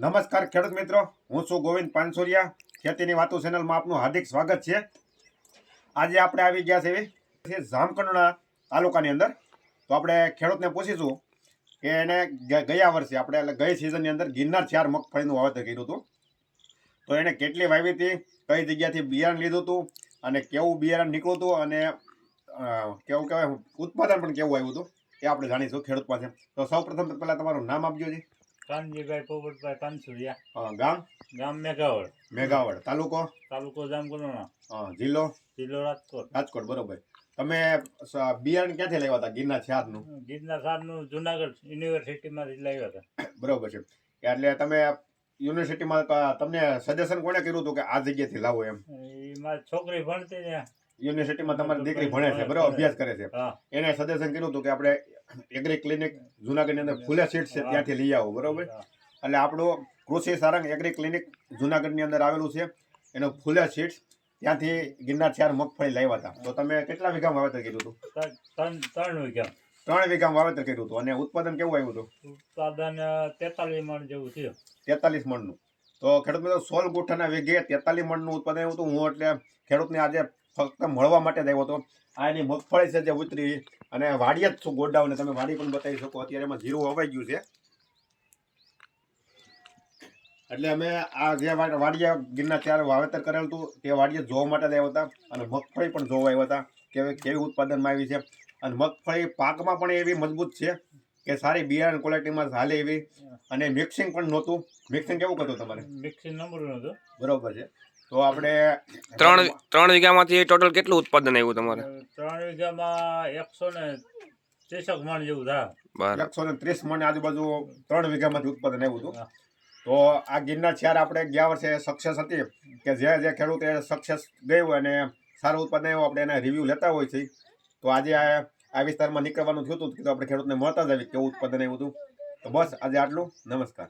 નમસ્કાર ખેડૂત મિત્રો, હું છું ગોવિંદ પાનસોરિયા. ખેતીની વાતો ચેનલમાં આપનું હાર્દિક સ્વાગત છે. આજે આપણે આવી ગયા છે એવી જામકંડોળા તાલુકાની અંદર. તો આપણે ખેડૂતને પૂછીશું કે એને ગયા વર્ષે આપણે ગઈ સિઝનની અંદર ગિરનાર ચાર મગફળીનું વાવેતર કર્યું હતું. તો એણે કેટલી વાવી હતી, કઈ જગ્યાથી બિયારણ લીધું હતું અને કેવું બિયારણ નીકળ્યું હતું અને કેવું કહેવાય, ઉત્પાદન પણ કેવું આવ્યું હતું એ આપણે જાણીશું ખેડૂત પાસે. તો સૌ પ્રથમ પહેલાં તમારું નામ આપજો જી. કાનજીભાઈ પોપટભાઈ કાનસુરિયા ગામ? ગામ મેઘાવળ. મેઘાવડ તાલુકો? તાલુકો જામકંડોરણા અ, જિલ્લો? જિલ્લો રાજકોટ. રાજકોટ બરોબર. તમે બિયારણ ક્યાંથી લાવ્યા હતા? ગિરનાર છારનું? ગિરનાર છારનું જુનાગઢ યુનિવર્સિટીમાંથી લાવ્યા હતા. બરોબર છે. એટલે તમે યુનિવર્સિટીમાં તમને સજેશન કોણે કર્યું હતું કે આ જગ્યાથી લાવો એમ? એ મારી છોકરી ભણતી ને યુનિવર્સિટીમાં તમારી દીકરી ભણે છે બરોબર? અભ્યાસ કરે છે. એને સજેશન કર્યું હતું કે આપણે એગ્રી ક્લિનિક જુનાગઢની અંદર ફૂલે સીટ છે ત્યાંથી લઈ આવો બરોબર? એટલે આપણું કૃષિ સારંગ એગ્રી ક્લિનિક જુનાગઢની અંદર આવેલું છે. એનું ફૂલે સીટ ત્યાંથી ગિરનાર ચાર મગફળી લાવ્યા હતા. તો તમે કેટલા વીઘામાં વાવેતર કર્યું હતું? ત્રણ- વીઘા. ત્રણ વીઘા વાવેતર કર્યું હતું. અને ઉત્પાદન કેવું આવ્યું હતું? ઉત્પાદન તેતાલીસ મણ જેવું છે તેતાલીસ મણનું. તો ખેડૂત મિત્રો સોળ ગુઠ્ઠાના વીઘે તેતાલીસ મણનું ઉત્પાદન આવ્યું હતું. હું એટલે ખેડૂતને આજે ફક્ત મળવા માટે જ આવ્યો હતો. આ એની મગફળી છે જે ઉતરી અને વાડીએ જ છું ગોડાઉને. તમે વાડી પણ બતાવી શકો. અત્યારે એમાં જીરું અવાઈ ગયું છે. એટલે અમે આ જે વાડિયા વાડીએ ગિરનાર ચાર વાવેતર કરેલું હતું તે વાડીએ જોવા માટે જ આવ્યા હતા અને મગફળી પણ જોવા આવ્યા હતા કે કેવી ઉત્પાદનમાં આવી છે. અને મગફળી પાકમાં પણ એવી મજબૂત છે કે સારી બિયારણ ક્વોલિટીમાં હાલે એવી. અને મિક્સિંગ પણ નહોતું. મિક્સિંગ કેવું કરતું તમારે? મિક્સિંગ નંબર નહોતું. બરોબર છે. તો આપણે ત્રણ ત્રણ વીઘામાંથી ટોટલ કેટલું ઉત્પાદન આવ્યું તમારે? ત્રણ વીઘામાં એકસો ને ત્રીસક મણ જેવું થાય એકસો ને ત્રીસ મણ આજુબાજુ ત્રણ વીઘામાંથી ઉત્પાદન આવ્યું હતું. તો આ ગિરનાર છેર આપણે ગયા વર્ષે સક્સેસ હતી કે જે જે ખેડૂત એ સક્સેસ ગયું અને સારું ઉત્પાદન આવ્યું આપણે એના રિવ્યૂ લેતા હોય છે. તો આજે આ આ વિસ્તારમાં નીકળવાનું થયું હતું તો આપણે ખેડૂતને મળતા જ આવી કેવું ઉત્પાદન આવ્યું હતું. તો બસ આજે આટલું. નમસ્કાર.